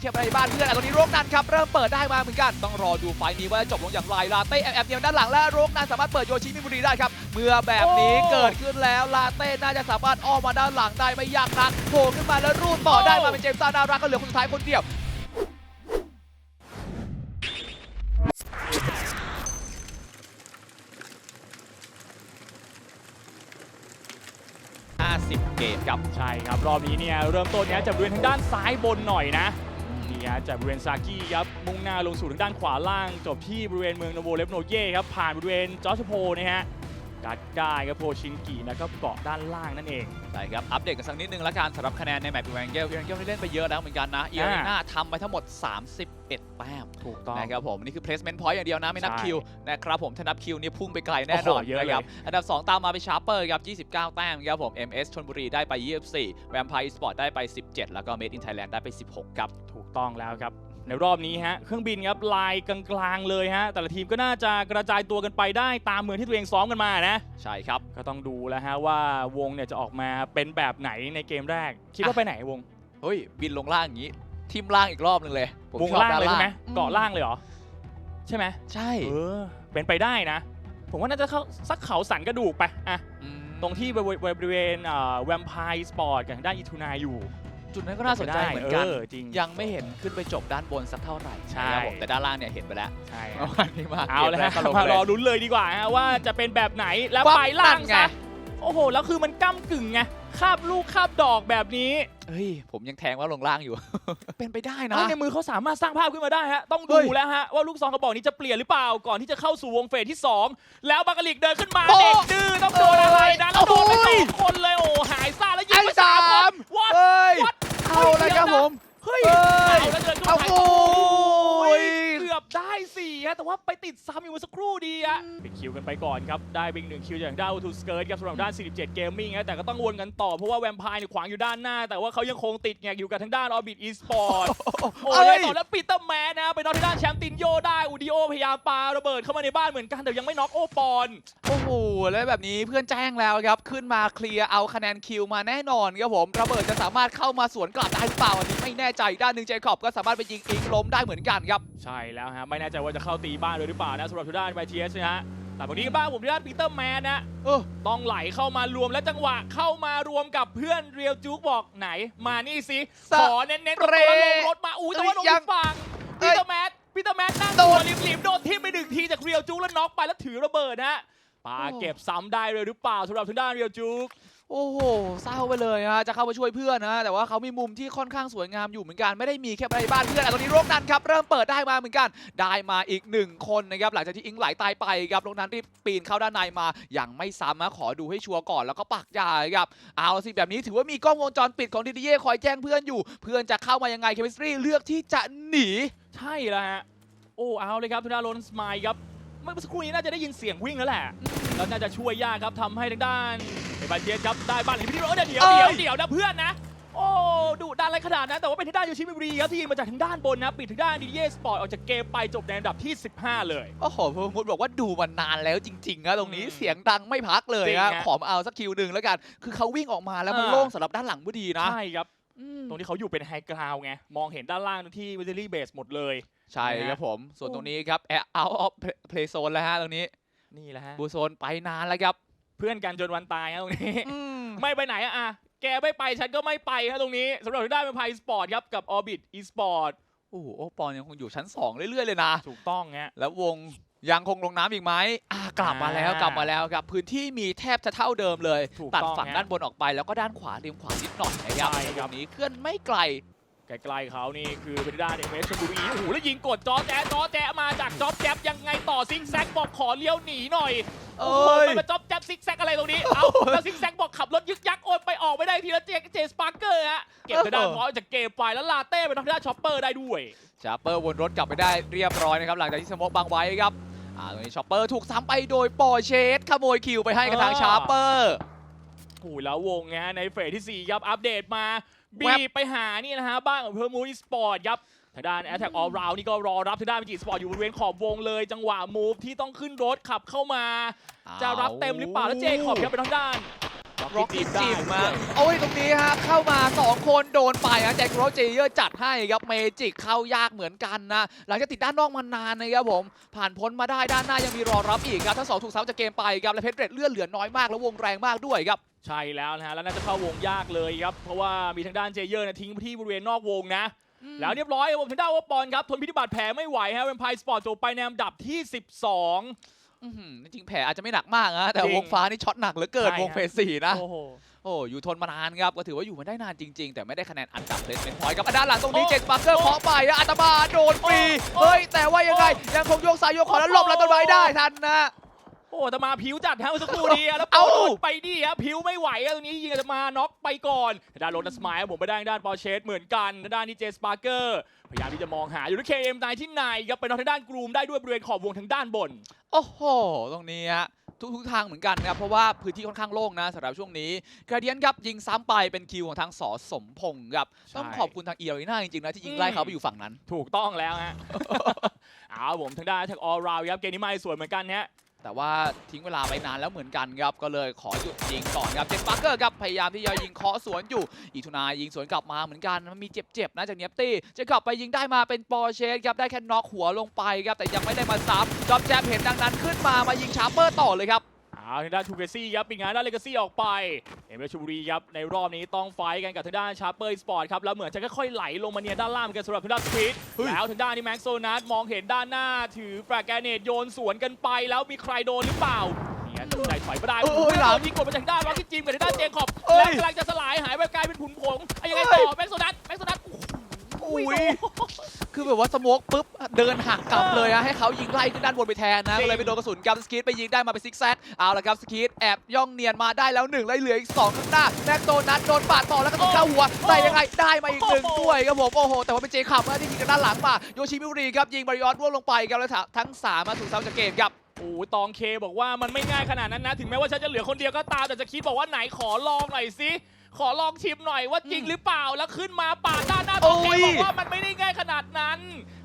แค่ในบ้านเพื่อนแต่ตอนนี้โรคนันครับเริ่มเปิดได้มาเหมือนกันต้องรอดูไฟล์นี้ว่าจะจบลงอย่างไรลาเต้แอบแอบเดียวด้านหลังและโรคนันสามารถเปิดโยชิมิบุรีได้ครับเมื่อแบบนี้โอ้เกิดขึ้นแล้วลาเต้น่าจะสามารถอ้อมมาด้านหลังได้ไม่ยากนักโผล่ขึ้นมาแล้วรูดต่อได้มาเป็นเจมส์ซานารักก็เหลือคนสุดท้ายคนเดียว50 เกมครับ ใช่ครับ รอบนี้เนี่ย เริ่มต้นเนี้ยจากบริเวณทางด้านซ้ายบนหน่อยนะ นี่ฮะจากบริเวณซากิครับมุ่งหน้าลงสู่ทางด้านขวาล่าง จบที่บริเวณเมืองโนโวเลฟโนเย่ครับผ่านบริเวณจอร์จโพนะฮะ กัดกายครับโพชินกิแล้วก็เกาะด้านล่างนั่นเองใช่ครับ อัปเดตกันสักนิดนึงละกันสำหรับคะแนนในแมตช์พีแวนเกลพีแวนเกลที่เล่นไปเยอะแล้วเหมือนกันนะเอียร์น่าทำไปทั้งหมด 31 แต้มถูกต้องนะครับผม นี่คือ placement point อย่างเดียวนะไม่นับใช่คิวนะครับผมถ้านับคิวนี่พุ่งไปไกลแน่นอนโอ้โหเยอะเลยนะครับอันดับ 2 ตามมาเป็นชาร์เปอร์ครับ29 แต้มครับผม MS ชนบุรีได้ไป 24 Vampire Sport ได้ไป 17 แล้วก็ Made in Thailand ได้ไป 16ครับถูกต้องแล้วครับ ในรอบนี้ฮะเครื่องบินครับลายกลางๆเลยฮะแต่ละทีมก็น่าจะกระจายตัวกันไปได้ตามเมืองที่ตัวเองซ้อมกันมานะใช่ครับก็ต้องดูแล้วฮะว่าวงเนี่ยจะออกมาเป็นแบบไหนในเกมแรก คิดว่าอะไปไหนวงเฮ้ยบินลงล่างอย่างนี้ทิมล่างอีกรอบหนึงเลยผมวงชอบล่างด้นเลยใช่ไหมอืเกาะล่างเลยเหรอใช่ไหมใช่เออเป็นไปได้นะ ผมว่าน่าจะเข้าสักเขาสันกระดูกไปอะมตรงที่บริเวณบริเวณแวมไพร์สปอร์ตกับทางด้านอีทูนาอยู่ จุดนั้นก็น่าสนใจเหมือนกันเออจริงยังไม่เห็นขึ้นไปจบด้านบนสักเท่าไหร่ใช่นะครับผมแต่ด้านล่างเนี่ยเห็นไปแล้วใช่เมื่อวานนี้มาเอาเลยฮะกมแรกก็งมารอเลยลุ้นเลยดีกว่าฮะว่าจะเป็นแบบไหนแล้วปั๊บไปล่างนั่นไงซะโอ้โห แล้วคือมันก้ากึ่งไงคาบลูกคาบดอกแบบนี้เฮ้ย ผมยังแทงว่าลงล่างอยู่ เป็นไปได้นะเอ้ยในมือเขาสามารถสร้างภาพขึ้นมาได้ฮะ ต้องเฮ้ดูยแล้วฮะ ว่าลูกซองกระบอกนี้จะเปลี่ยนหรือเปล่า ก่อนที่จะเข้าสู่วงเฟสที่ 2 แล้วบักกะลิกเดินขึ้นมาโอ้เด็กดื้อต้องโดนอะไรนะแล้วโดนไปโอ้สอยงคนเลย โอ้หายซ่าแล้วยิงไปไอ้สามสามคนวัดเฮ้ยวัด เอาเลยครับผมเฮ้ยเฮ้ย เอาแล้วเดินขึ้นเอา ฮะแต่ว่าไปติดซ้ำอยู่เมื่อสักครู่ดีฮะปิดคิวกันไปก่อนครับได้ไปอีกหนึ่งคิวจากด้านทูสเกิร์ตครับสำหรับด้าน 47 เกมมิ่งฮะแต่ก็ต้องวนกันต่อเพราะว่าแวมไพร์เนี่ยขวางอยู่ด้านหน้า แต่ว่าเขายังคงติดแงกอยู่กับทางด้านออบิทอีสปอร์ตโอ้เอ้ยยต่อแล้วปีเตอร์แมนนะไปน็อกที่ด้านแชมป์ตินโยได้อูดิโอพยายามปาระเบิดเข้ามาในบ้านเหมือนกันแต่ยังไม่น็อกโอปอนโอ้โหแล้วแบบนี้เพื่อนแจ้งแล้วครับขึ้นมาเคลียร์เอาคะแนนคิวมาแน่นอนครับผมระเบิดจะสามารถเข้ามาสวนกลับได้หรือเปล่าอันนี้ไม่แน่ใจด้านหนึ่งเจคอบก็สามารถไปยิงอิงล้มได้เหมือนกันครับใช่แล้วฮะไม่แน่ใจว่าจะเข้าตีบ้านด้วยหรือเปล่านะสำหรับทางด้านไบทีเอสนะฮะแต่วันนี้บ้านผมที่ด้านปีเตอร์แมนนะเออต้องไหลเข้ามารวมและจังหวะเข้ามารวมกับเพื่อนเรียวจูกบอกไหน มานี่สิสะขอเน้นๆตรงตัวแล้วลงรถมาอุ้ยแต่ว่าลงยัอีงกฝั่งเอ้ปียเตอร์แมนปีเตอร์แมนนั่งโดตัวนริมๆโดนทิ่มไปหนึ่งทีจากเรียวจูกแล้วน็อกไปแล้วถือระเบิดนะฮะปาโอ้เก็บซ้ำได้เลยหรือเปล่าสำหรับทางด้านเรียวจูก โอ้โหเศร้าไปเลยฮะจะเข้ามาช่วยเพื่อนนะแต่ว่าเขามีมุมที่ค่อนข้างสวยงามอยู่เหมือนกันไม่ได้มีแค่ในบ้านเพื่อนแต่ตอนนี้โรคนันครับเริ่มเปิดได้มาเหมือนกัน ได้มาอีกหนึ่งคนนะครับหลังจากที่อิงไหลตายไปครับโรคนันรีบปีนเข้าด้านในมาอย่างไม่ซ้ำนะขอดูให้ชัวร์ก่อนแล้วก็ปักยาครับเอาสิแบบนี้ถือว่ามีกล้องวงจรปิดของดีดีเย่คอยแจ้งเพื่อนอยู่ เพื่อนจะเข้ามายังไงเคมิสตรีเลือกที่จะหนีใช่แล้วฮะโอ้เอาเลยครับทางด้านโรนสมายครับเมื่อสักครู่นี้น่าจะได้ยินเสียงวิ่งแล้วแหละแล้วน่าจะช่วยยากครับทำให้ทางด้าน เอบาเจสครับได้บ้านหลังที่พี่โรเดี๋ยวเดี๋ยวเอ้ยเดี๋ยวเดี๋ยวนะเพื่อนนะโอ้ดุดันอะไรขนาดนั้นแต่ว่าเป็นทางด้านโยชิมิบุรีครับที่ยิงมาจากทางด้านบนนะปิดทางด้านดีเย่สปอร์ตออกจากเกมไปจบในอันดับที่ 15 เลยโอ้โหพมุดบอกว่าดูมานานแล้วจริงๆนะตรงนี้อืมเสียงดังไม่พักเลยจริงนะฮะขอมาเอาสักคิวหนึ่งแล้วกัน คือเขาวิ่งออกมาแล้วมันอ่าโล่งสำหรับด้านหลังพอดีนะใช่ครับอืมตรงที่เขาอยู่เป็นไฮกราวไงมองเห็นด้านล่างที่วิลลี่เบสหมดเลย ใช่ครับผมส่วนตรงนี้ครับแอร์เอาออฟเพลย์โซนแล้วฮะตรงนี้นี่แหละฮะบูโซนไปนานแล้วครับ เพื่อนกันจนวันตายฮะตรงนี้ อืม ไม่ไปไหนอะอะแกไม่ไปฉันก็ไม่ไปฮะตรงนี้สำหรับทางด้านเป็นไพสปอร์ตครับกับ Orbit Esport โอ้โหโอปอนยังคงอยู่ชั้น 2 เรื่อย ๆ เลยนะ ถูกต้องฮะ แล้ววงยังคงลงน้ำอีกไหมอ่ากลับมาแล้วอ่ากลับมาแล้วครับ พื้นที่มีแทบจะเท่าเดิมเลย ถูกตัดต้องฝั่งฮะด้านบนออกไปแล้วก็ด้านขวาริมขวานิดหน่อยนะครับใช่ครับ ตรงนี้เคลื่อนไม่ไกล ใกล้ๆเขานี่คือเป็นด้านเอเมชลบุรีโอ้โหแล้วยิงกดจอแจ๊ะจอแจ๊ะมาจากจ็อบแจ๊บยังไงต่อซิกแซกบอกขอเลี้ยวหนีหน่อยเอ้โอ้โหยมันมาจ็อบแจ๊บซิกแซกอะไรตรงนี้เอาแล้วซิกแซกบอกขับรถยึกยักโอนไปออกไม่ได้ทีละเจเจสปาร์เกอร์ฮะเก็บไปด้านเพราะจากเกมไปแล้วลาเต้ไปทางด้านช็อปเปอร์ได้ด้วยชาร์เปอร์วนรถกลับไปได้เรียบร้อยนะครับหลังจากที่สโมกบังไว้ครับอ่าตรงนี้ชอปเปอร์ถูกซ้ำไปโดยปอร์เชสขโมยคิวไปให้กับทางอ่าชาร์เปอร์โอ้โหแล้ววงนะฮะในเฟสที่4ครับอัปเดตมาแว๊ บีบไปหานี่นะฮะบ้านของเพอร์มูนสปอร์ตครับทางด้าน Attack All Round นี่ก็รอรับทางด้านมิจิสปอร์ตอยู่บริเวณขอบวงเลยจังหวะมูฟที่ต้องขึ้นรถขับเข้ามา จะรับเต็มหรือเปล่าแล้วเจคอบครับไปทางด้าน ร็อกกี้ได้จิมด้มาวยโอ้ยตรงนี้ฮะเข้ามา 2 คนโดนไปฮะแจ็คโรเจเยอร์จัดให้ครับเมจิกเข้ายากเหมือนกันนะ หลังจากติดด้านนอกมานานนะครับผม ผ่านพ้นมาได้ด้านหน้ายังมีรอรับอีกครับทั้งสองถูกซ้ำจากเกมไปครับ และเพชรเรดเลื่อนเหลือน้อยมากแล้ววงแรงมากด้วยครับใช่แล้วนะฮะแล้วน่าจะเข้าวงยากเลยครับ เพราะว่ามีทางด้านเจเยอร์นะทิ้งที่บริเวณนอกวงนะ แล้วเรียบร้อยครับผมทางด้านวอปปอนครับทนพิธีบาดแผลไม่ไหวฮะเวมไพร์สปอร์ตจบไปในอันดับที่ 12 อื้อหือจริงๆแผลอาจจะไม่หนักมากนะแต่จริง วงฟ้านี่ช็อตหนักเหลือเกินใช่วงฮะเฟสสี่นะ โอ้โห โอ้อยู่ทนมานานครับ ก็ถือว่าอยู่มาได้นานจริง ๆ แต่ไม่ได้คะแนนอันดับเพลสเมนต์พอยต์ครับอะด้านหลังตรงนี้โอ้เจสปาร์เกอร์โอ้เคาะไปอะอาตมาโดนฟรี โอ้เฮ้ย แต่ว่ายังไงโอ้ยังคงโยกซ้ายโยกขวาแล้วหลบแล้วต้นไม้ได้ทันนะ โอ้แต่มาผิวจัดฮะเมื่อสักครู่นี้ฮะแล้วเอ้าโดนไปดิฮะผิวไม่ไหวฮะตรงนี้ยิงอาจจะมาน็อกไปก่อนทางด้านโรนัสมายครับผมไปได้ทางด้านปอร์เชสเหมือนกันทางด้านนี้เจสปาร์เกอร์พยายามที่จะมองหาอยู่ที่เคเอ็มนที่ไหนครับไปนอกทางด้านกรูมได้ด้วยบริเวณขอบวงทางด้านบน โอ้โห ตรงนี้ฮะทุกทุกทางเหมือนกันครับ เพราะว่าพื้นที่ค่อนข้างโล่งนะสำหรับช่วงนี้กระเดียนครับยิงซ้ำไปเป็นคิวของทางสอสมพงศ์ครับใช่ต้องขอบคุณทางเอียรีน่าจริงๆนะที่ยิงไล่เขาไปอยู่ฝั่งนั้น ถูกต้องแล้วฮะเอาผมทางด้านแท็กออลราวครับเกมนี้ไม่สวยเหมือนกันฮะ แต่ว่าทิ้งเวลาไปนานแล้วเหมือนกันครับ ก็เลยขอหยุดยิงก่อนครับ เจนปาร์เกอร์ครับ พยายามที่จะยิงเคาะสวนอยู่ อีทุนายิงสวนกลับมาเหมือนกัน มันมีเจ็บๆนะจากเนียบตี้ จะกลับไปยิงได้มาเป็นปอร์เชสครับ ได้แค่น็อกหัวลงไปครับ แต่ยังไม่ได้มาซ้ำจอบแจมเห็นดังนั้นขึ้นมา มายิงชาร์เปอร์ต่อเลยครับ เอาทางด้านทูเกซี่ครับปิดงานด้านเลกาซี่ออกไปเอ็มเอชบุรีครับในรอบนี้ต้องไฟท์กันกับทางด้านชาร์เปอร์สปอร์ตครับแล้วเหมือนจะค่อยๆไหลลงมาเนี่ยด้านล่างเหมือนกันสำหรับทางด้านสควีดเฮ้ยแล้วทางด้านนี้แม็กโซนัสมองเห็นด้านหน้าถือแฟร์แกรเนตโยนสวนกันไปแล้วมีใครโดนหรือเปล่าเนี่ยตัดสินใจถอยมาได้เอ้ยเอ้ยหลังยิงกดมาจากด้านล็อกที่จิมกับทางด้านเจคอบเอ้และยกำลังจะสลายหายไปกลายเป็นผุนผงไอ้ยังไงเอ้ต่ยอแม็กโซนัสแม็กโซนัสโอ้โห อุ้ยคือแบบว่าสโมกปุ๊บเดินหักกลับเลยอะให้เขายิงไล่ขึ้นด้านบนไปแทนนะจริง ก็เลยไปโดนกระสุนกับสกีดไปยิงได้มาเป็นซิกแซกเอาละครับสกีดแอบย่องเนียนมาได้แล้วหนึ่งแล้วเหลืออีกสองข้างหน้าแม็กโซนัทโดนปาดต่อแล้วก็ต้องเข้าหัวแต่ยังไงได้มาอีกหนึ่งด้วยครับผมโอ้โหแต่ว่าเป็นเจคับนะที่ยิงจากด้านหลังมาโยชิมิวรีครับยิงบริออสร่วงลงไปครับแล้วทั้งสามมาถูกซ้ำจากเกมครับ โอ้โหตองเคบอกว่ามันไม่ง่ายขนาดนั้นนะ ถึงแม้ว่าฉันจะเหลือคนเดียวก็ตาม แต่จะคิดบอกว่าไหนขอลองหน่อยสิ ขอลองชิมหน่อยว่าจริงอืมหรือเปล่า แล้วขึ้นมาปาดด้านหน้าตองเคโอ้ย บอกว่ามันไม่ได้ง่ายขนาดนั้น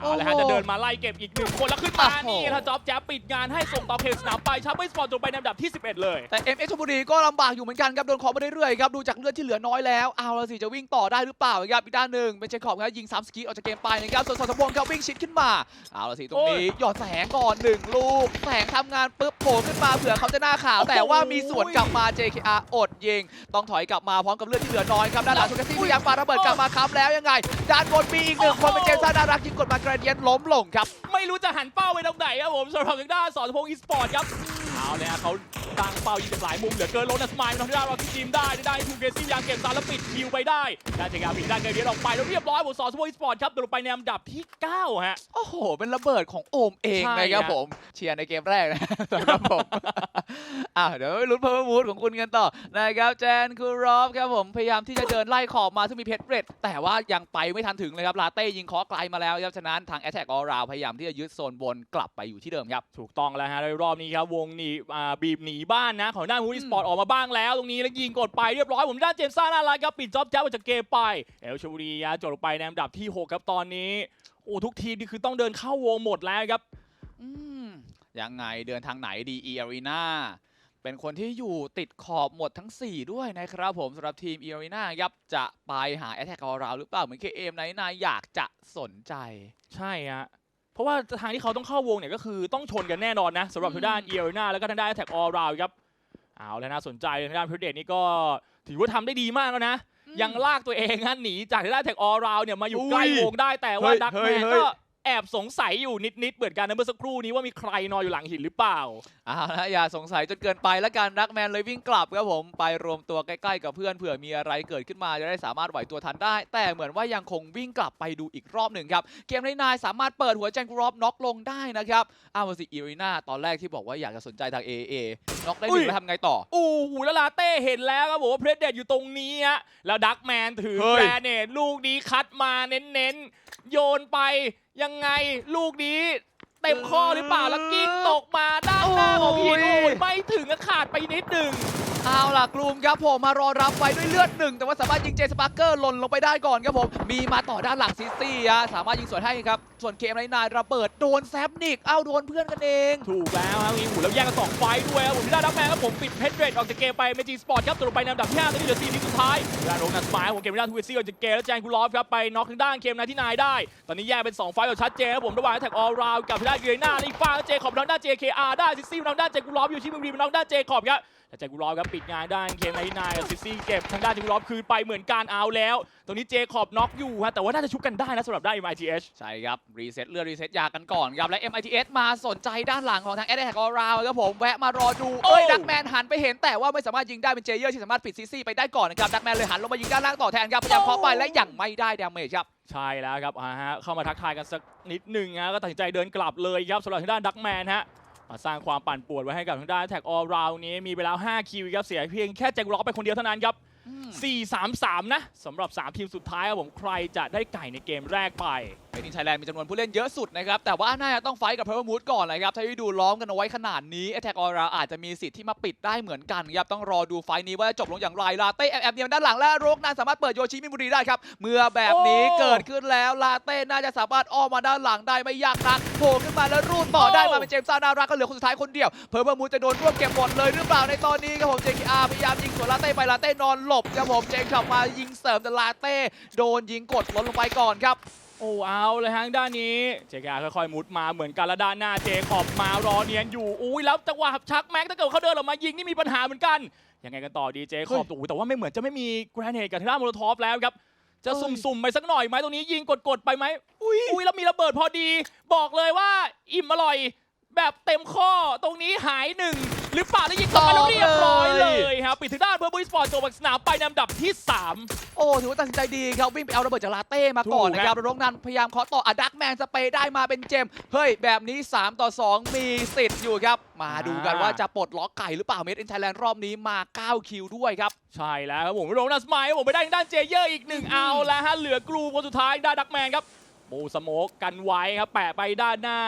เอาละฮะโอ้โหจะเดินมาไล่เก็บอีกหนึ่งคนแล้วขึ้นมาโอ้โหนี่ถ้าจ็อบแจ๊บปิดงานให้ส่งตองเคสนามไปชาร์เปอร์สปอร์ตจบไปในอันดับที่ 11 เลย แต่ m อชลบุรีก็ลำบากอยู่เหมือนกันครับ โดนเคอมาเรื่อยๆครับ ดูจากเลือดที่เหลือน้อยแล้ว เอาละสิ จะวิ่งต่อได้หรือเปล่าครับ อีกด้านหนึ่งเป็นเชคขอบครับยิงซ้ำสกีออกจากเกมไปนะครับ ส่วนสอนสมพงศ์ครับวิ่งชิดขึ้นมา เอาละสิตรงนี้หยอดแสงก่อนหนึ่งลูก แสงทำงานปุ๊บโผล่ขึ้นมาเผื่อเขาจะหน้าขาวแต่ว่ามีสวนกลับมา JKR อดยิงต้องถอยกลับมาพร้อมกับเลือดที่เหลือน้อยครับด้านหลังสุกซี่พยายามปาระเบิดกลับมาค้ำแล้วยังไงด้านบนมีอีกหนึ่งคนเป็นเจมส์ซาดารักยิงกดมากระเดียนล้มลงครับ ไม่รู้จะหันเป้าไปตรงไหนครับผมสำหรับทางด้านสอนพงศ์อีสปอร์ตครับ เอาเลยเขา ตั้งเป้ายิงจากหลายมุมเหลือเกินโรนัสมายทางด้เราที่ทีมได้ได้ทูเกซี่ยายามเก็บซาแล้วปิดคิวไปได้ด้านเจงาบิด้านเกเดียนออกไปแล้วเรียบร้อยผมสอนพงศ์อีสปอร์ตครับตกลงไปในอันดับที่ 9 ฮะ โอ้โห เป็นระเบิดของโอมเองนะครับผม เชียร์ในเกมแรกนะสำหรับผมอะเดี๋ยวไปลุ้นเพิ่มมูดของคุณกันต่อนะครับแจนคูรอฟครับผมพยายามที่จะเดินไล่ขอบมาซึ่งมีเพชรเรดแต่ว่ายังไปไม่ทันถึงเลยครับลาเต้ยิงคอไกลมาแล้วครับฉะนั้นทางแอตแทกออราวพยายามที่จะยึดโซนบนกลับไปอยู่ที่เดิมครับถูกต้องแล้วฮะในรอบนี้ครับวงหนีบีบหนีบ้านนะของด้านมูนิสปอร์ตออกมาบ้างแล้ว ตรงนี้แล้วยิงกดไปเรียบร้อยผมด้านเจมส์ซ่าน่ารักครับปิดจ็อบแจ๊บออกจากเกมไปเอลชบุรีฮะจบลงไปในอันดับที่ 6 ครับตอนนี้โอ้ทุกทีมนี่คือต้องเดินเข้าวงหมดแล้วครับยังไงเดินทางไหนดีเออารีนาเป็นคนที่อยู่ติดขอบหมดทั้ง 4 ด้วยนะครับผมสำหรับทีมเออารีนาครับจะไปหาแอตแทกออราหรือเปล่าเหมือนเคเอ็มไนนายอยากจะสนใจ ใช่ฮะ เพราะว่าทางที่เขาต้องเข้าวงเนี่ยก็คือต้องชนกันแน่นอนนะสำหรับอืมทางด้านเอียร์นาแล้วก็ทางด้านแท็กออลราวครับเอาแล้วน่าสนใจทางด้านพิเดตนี่ก็ถือว่าทำได้ดีมากแล้วนะ ยังลากตัวเองฮะหนีจากทางด้านแท็กออราวเนี่ยมาอยู่อุ้ยใกล้วงได้แต่ว่าเฮ้ยดักเฮ้แมยนเฮ้ยก็ แอบสงสัยอยู่นิดๆเหมือนกันนะเมื่อสักครู่นี้ว่ามีใครนอนอยู่หลังหินหรือเปล่าเอาละอย่าสงสัยจนเกินไปแล้วกันรักแมนเลยวิ่งกลับครับผมไปรวมตัวใกล้ๆกับเพื่อนเผื่อมีอะไรเกิดขึ้นมาจะได้สามารถไหวตัวทันได้ แต่เหมือนว่ายังคงวิ่งกลับไปดูอีกรอบหนึ่งครับเกมในนายสามารถเปิดหัวแจงกรอบน็อกลงได้นะครับอ้าวสิอีรีนาตอนแรกที่บอกว่าอยากจะสนใจทาง AA น็อกได้หอุ้นึ่ยงแล้วทำไงต่ออู้หูแล้วลาเต้เห็นแล้วครับผมว่าเพรสเดตอยู่ตรงนี้ฮะแล้วดักแมนถือเฮ้ยแกรเนตลูกนี้คัดมาเน้นๆโยนไป ยังไงลูกนี้เต็มข้อหรือเปล่าแล้วกิ้งตกมาด้านหน้าของพีนโอ้ยไม่ถึงอะขาดไปนิดหนึ่งเอาล่ะกลุ่มครับผมมารอรับไว้ด้วยเลือดหนึ่งแต่ว่าสามารถยิงเจสปาร์เกอร์หล่นลงไปได้ก่อนครับผมมีมาต่อด้านหลังซิตี้อะสามารถยิงสวนให้ครับ ส่วนเกมไนนายระเบิดโดนแซฟนิกเอ้าโดนเพื่อนกันเอง ถูกแล้วครับมีหูแล้วแยกกันสองไฟต์ด้วยครับผมที่ได้ดักแมนครับผมปิดเพชรเรดออกจากเกมไปเมจิสปอร์ตครับตกลงไปในลำดับที่5ตอนนี้เหลือ4ทีมสุด ท้ายด้านโรนัสมายผมเกมด้านทวซี่ออกจากเกมแล้วแจงกูลอฟครับไปน็อกทางด้านเกมนายที่นายได้ ตอนนี้แยกเป็น2ไฟล์แบบชัดเจนครับผมระหว่างแท็กออราวกับทางด้านเกรน่าและอีฟ้าเจคอบทางด้าน JKR ได้ซิซี่ทางด้านเจกูลอฟอยู่ที่มือรีทางด้านเจคอบครับ แต่เจกูลอฟครับปิดงานด้านเกมนายที่นายกับซิซี่เก็บทางด้านเจกูลอฟคืนไปเหมือนกันเอาแล้ว ตรงนี้เจคอบน็อกอยู่ฮะแต่ว่าน่าจะชุบกันได้นะสำหรับด้าน MITH ใช่ครับ รีเซ็ตเลือดรีเซ็ตยากันก่อนครับ และ MITS มาสนใจด้านหลังของทาง a อ t แ c กอ r ราวครับผม แวะมารอดู เอ้ยโอ้ดักแมนหันไปเห็นแต่ว่าไม่สามารถยิงได้เป็นเจเยอร์ที่สามารถปิดซีซี่ไปได้ก่อนนะครับดักแมนเลยหันลงมายิงด้านล่างต่อแทนครับพยายามเคาะไปและยังไม่ได้ดาเมจครับใช่แล้วครับอ่าฮะเข้ามาทักทายกันสักนิดหนึ่งนะก็ตัดสินใจเดินกลับเลยครับสำหรับทางด้านดักแมนฮะ มาสร้างความปั่นป่วนไว้ให้กับทางด้านแท็กออลราวนี้มีไปแล้ว 5 คิวครับเสียเพียงแค่แจ็คล็อกไปคนเดียวเท่านั้นครับ 4-3-3 นะสำหรับ 3 ทีมสุดท้ายครับผมใครจะได้ไก่ในเกมแรกไป มดินไทยแลนด์มีจำนวนผู้เล่นเยอะสุดนะครับ แต่ว่าน่าจะต้องไฟกับเพอร์มูดก่อนเลยครับถ้าที่ดูล้อมกันเอาไว้ขนาดนี้แอ t แทกออราอาจจะมีสิทธิ์ที่มาปิดได้เหมือนกันครับ ต้องรอดูไฟนี้ว่าจะจบลงอย่างไร ลาเต้แอบแอบเนียมด้านหลังและโรกนานสามารถเปิดโยชิมิบุรีได้ครับ เมื่อแบบนี้เกิดขึ้นแล้วลาเต้น่าจะสามารถอ้อมมาด้านหลังได้ไม่ยากนักโผล่ขึ้นมาแล้วรูดต่อได้มาเป็นเจมส์ซานารักก็เหลือคนสุดท้ายคนเดียว เพอร์มูดจะโดนรวบเก็บหมดเลยหรือเปล่าในตอนนี้ครับผม JKR พยายามยิงสวนลาเต้ไปลาเต้นอนหลบครับผมเจมส์ขับมายิงเสริมแต่ลาเต้โดนยิงกดล้นลงไปก่อนครับ โอ้เอาเลยทางด้านนี้เจคาค่อยๆมุดมาเหมือนกันและด้านหน้าเจขอบมารอเนียนอยู่อุ้ยแล้วจังหวะชักแม็กถ้าเกิดเขาเดินออกมายิงนี่มีปัญหาเหมือนกันยังไงกันต่อดีเจขอบโอ้โหแต่ว่าไม่เหมือนจะไม่มีแกรนเนตกับทางด้านโมโลทอฟแล้วครับจะสุ่มๆไปสักหน่อยไหมตรงนี้ยิงกดๆไปไหมอุ้ยอุ้ยแล้วมีระเบิดพอดี บอกเลยว่าอิ่มอร่อย แบบเต็มข้อตรงนี้หายหนึ่ง หรือเปล่าแล้วยิงต่อไปแล้วเรียบร้อยเลยครับปิดทางด้านเบอร์บุยสปอร์ตจบจากสนามไปในลำดับที่สามโอ้ถือว่าตัดสินใจดีครับวิ่งไปเอาระเบิดจากลาเต้มาก่อนถูกนะครับแล้วโรงนันพยายามเคาะต่ออะดักแมนสเปย์ได้มาเป็นเจมเฮ้ยแบบนี้ 3 ต่อ 2 มีสิทธิ์อยู่ครับ มาดูกันว่าจะปลดล็อกไก่หรือเปล่าเมดอินไทยแลนด์รอบนี้มา 9 คิวด้วยครับ ใช่แล้วครับผมโรนัสไมล์ครับผมไปได้ทางด้านเจเยอร์อีกหนึ่งเอาแล้วฮะเหลือกรูคนสุดท้ายได้ดักแมนครับโบสโมกกันไว้ครับแปะไปด้านหน้า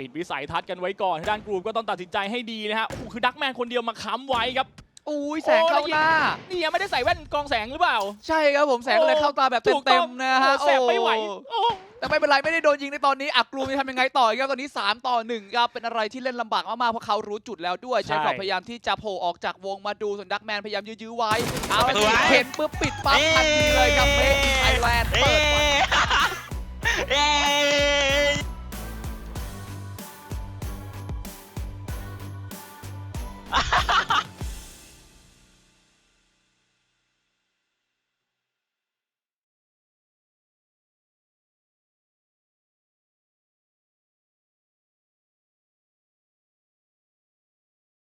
ปิดวิสัยทัศน์กันไว้ก่อนทางด้านกรูก็ต้องตัดสินใจให้ดีนะฮะโอ้โหคือดักแมนคนเดียวมาค้ำไว้ครับ อุ้ยแสงเข้าหน้า นี่ยังไม่ได้ใส่แว่นกรองแสงหรือเปล่า ใช่ครับผมแสงเลยเข้าตาแบบถูกเต็ต้อมงๆนะฮะโอ้โหแสบไม่ไหวโอ้โอ้แต่ไม่เป็นไรไม่ได้โดนยิงในตอนนี้อักกลูจะทำยังไงต่อครับตอนนี้ 3 ต่อ1ครับเป็นอะไรที่เล่นลำบากมากๆเพราะเขารู้จุดแล้วด้วยใช่เจคอบพยายามที่จะโผล่ออกจากวงมาดูส่วนดักแมนพยายามยื้อๆไว้เอาสวยเห็นปุ๊บปิดปั๊บทันทีเลยครับเม